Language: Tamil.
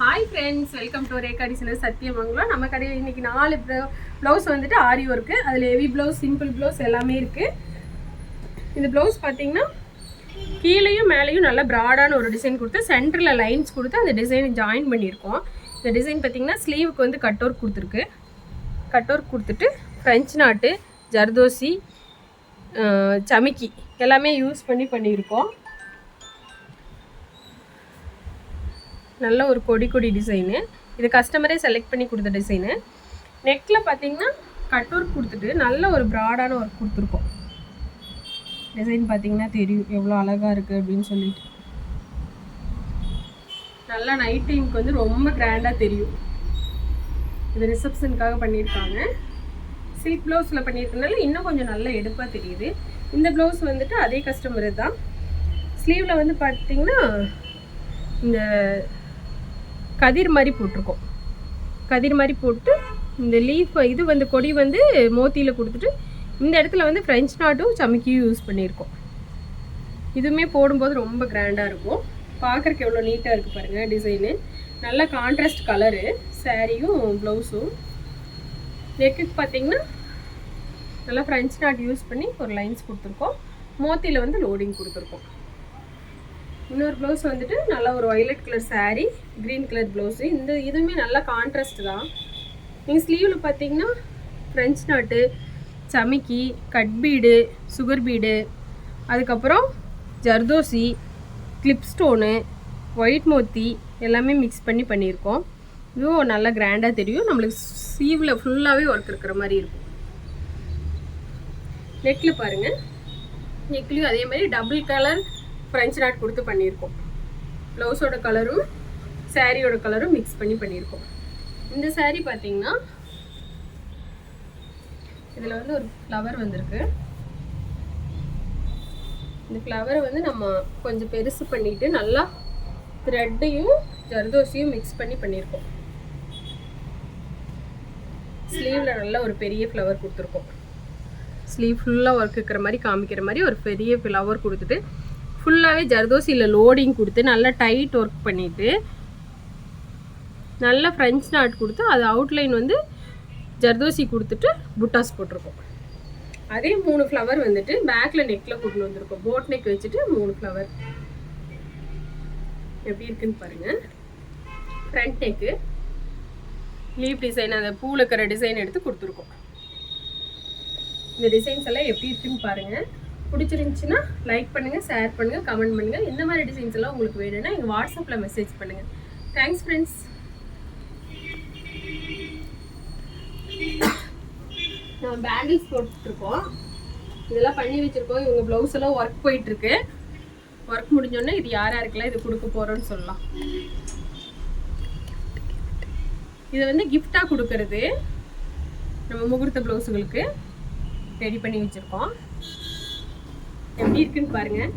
Hi friends welcome to Rekha designer Sathyamangalam நம்ம கடையில் இன்றைக்கி நாலு ப்ளவுஸ் வந்துட்டு ஆரி ஒர்க்கு அதில் ஹெவி ப்ளவுஸ் சிம்பிள் ப்ளவுஸ் எல்லாமே இருக்குது இந்த ப்ளவுஸ் பார்த்தீங்கன்னா கீழேயும் மேலேயும் நல்ல ப்ராடான ஒரு டிசைன் கொடுத்து சென்டரில் லைன்ஸ் கொடுத்து அந்த டிசைனை ஜாயின் பண்ணியிருக்கோம். இந்த டிசைன் பார்த்திங்கன்னா ஸ்லீவுக்கு வந்து கட் ஒர்க் கொடுத்துருக்கு. கட் ஒர்க் கொடுத்துட்டு ஃப்ரெஞ்ச் நாட்டு ஜர்தோசி சமிக்கி எல்லாமே யூஸ் பண்ணி பண்ணியிருக்கோம். நல்ல ஒரு கொடி கொடி டிசைனு இது கஸ்டமரே செலக்ட் பண்ணி கொடுத்த டிசைனு நெக்கில் பார்த்தீங்கன்னா கட் ஒர்க் கொடுத்துட்டு நல்ல ஒரு ப்ராடான ஒர்க் கொடுத்துருக்கோம். டிசைன் பார்த்தீங்கன்னா தெரியும் எவ்வளோ அழகாக இருக்குது அப்படின்னு சொல்லிட்டு. நல்லா நைட் டைமுக்கு வந்து ரொம்ப கிராண்டாக தெரியும். இது ரிசப்ஷனுக்காக பண்ணியிருக்காங்க. சில்க் ப்ளவுஸில் பண்ணியிருக்கனால இன்னும் கொஞ்சம் நல்ல எடுப்பாக தெரியுது. இந்த ப்ளவுஸ் வந்துட்டு அதே கஸ்டமர் தான். ஸ்லீவில் வந்து பார்த்தீங்கன்னா இந்த கதிர் மாதிரி போட்டிருக்கோம். கதிர் மாதிரி போட்டு இந்த லீஃப் இது வந்து கொடி வந்து மோத்தியில் கொடுத்துட்டு இந்த இடத்துல வந்து ஃப்ரெஞ்ச் நாட்டும் சமைக்கியும் யூஸ் பண்ணியிருக்கோம். இதுவுமே போடும்போது ரொம்ப கிராண்டாக இருக்கும். பார்க்குறக்கு எவ்வளோ நீட்டாக இருக்குது பாருங்கள் டிசைனு நல்ல கான்ட்ராஸ்ட் கலரு சாரியும் ப்ளவுஸும் நெக்குக்கு பார்த்தீங்கன்னா நல்லா ஃப்ரெஞ்ச் நாட் யூஸ் பண்ணி ஒரு லைன்ஸ் கொடுத்துருக்கோம். மோத்தியில் வந்து லோடிங் கொடுத்துருக்கோம். இன்னொரு ப்ளவுஸ் வந்துட்டு நல்லா ஒரு violet colour sari green colour blouse இந்த இதுவுமே நல்லா கான்ட்ராஸ்ட் தான். நீங்கள் ஸ்லீவில் பார்த்தீங்கன்னா ஃப்ரெஞ்ச் நாட்டு சமிக்கி கட் பீடு சுகர் பீடு அதுக்கப்புறம் ஜர்தோசி கிளிப் ஸ்டோனு ஒயிட் மோத்தி எல்லாமே மிக்ஸ் பண்ணி பண்ணியிருக்கோம். இதுவும் நல்லா கிராண்டாக தெரியும். நம்மளுக்கு ஸ்லீவில் ஃபுல்லாகவே ஒர்க் இருக்கிற மாதிரி இருக்கும். நெக்கில் பாருங்கள் நெக்லேயும் அதே மாதிரி டபுள் கலர் ஃப்ரெஞ்ச் நாட் கொடுத்து பண்ணியிருக்கோம். ப்ளவுஸோட கலரும் சாரியோட கலரும் மிக்ஸ் பண்ணி பண்ணியிருக்கோம். இந்த சாரீ பார்த்தீங்கன்னா இதில் வந்து ஒரு ஃப்ளவர் வந்திருக்கு. இந்த ஃப்ளவரை வந்து நம்ம கொஞ்சம் பெருசு பண்ணிட்டு நல்லா த்ரெட்டையும் ஜர்தோசியும் மிக்ஸ் பண்ணி பண்ணியிருக்கோம். ஸ்லீவில் நல்ல ஒரு பெரிய ஃப்ளவர் கொடுத்துருக்கோம். ஸ்லீவ் ஃபுல்லாக ஒர்க் இருக்கிற மாதிரி காமிக்கிற மாதிரி ஒரு பெரிய ஃப்ளவர் கொடுத்துட்டு ஃபுல்லாகவே ஜர்தோசியில் லோடிங் கொடுத்து நல்லா டைட் ஒர்க் பண்ணிவிட்டு நல்லா ஃப்ரெஞ்ச் நாட் கொடுத்து அது அவுட்லைன் வந்து ஜர்தோசி கொடுத்துட்டு புட்டாஸ் போட்டிருக்கோம். அதே மூணு ஃப்ளவர் வந்துட்டு பேக்கில் நெக்கில் கொண்டு வந்திருக்கோம். போட் நெக் வச்சுட்டு மூணு ஃப்ளவர் எப்படி இருக்குன்னு பாருங்கள் ஃப்ரண்ட் நெக்கு லீவ் டிசைன் அந்த பூவில் இருக்கிற டிசைன் எடுத்து கொடுத்துருக்கோம். இந்த டிசைன்ஸ் எல்லாம் எப்படி இருக்குன்னு பாருங்கள் பிடிச்சிருந்துச்சின்னா லைக் பண்ணுங்கள் ஷேர் பண்ணுங்கள் கமெண்ட் பண்ணுங்கள் இந்த மாதிரி டிசைன்ஸ் எல்லாம் உங்களுக்கு வேணும்னா எங்கள் வாட்ஸ்அப்பில் மெசேஜ் பண்ணுங்கள் தேங்க்ஸ் ஃப்ரெண்ட்ஸ் நம்ம பேண்டில்ஸ் போட்டுருக்கோம். இதெல்லாம் பண்ணி வச்சுருக்கோம். இவங்க ப்ளவுஸ் எல்லாம் ஒர்க் போயிட்டுருக்கு. ஒர்க் முடிஞ்சோடனே இது யார் யாருக்கெல்லாம் இது கொடுக்க போகிறோன்னு சொல்லலாம். இது வந்து கிஃப்டாக கொடுக்கறது. நம்ம முகூர்த்த ப்ளவுஸுகளுக்கு ரெடி பண்ணி வச்சுருக்கோம். எப்படி இருக்குன்னு பாருங்கள்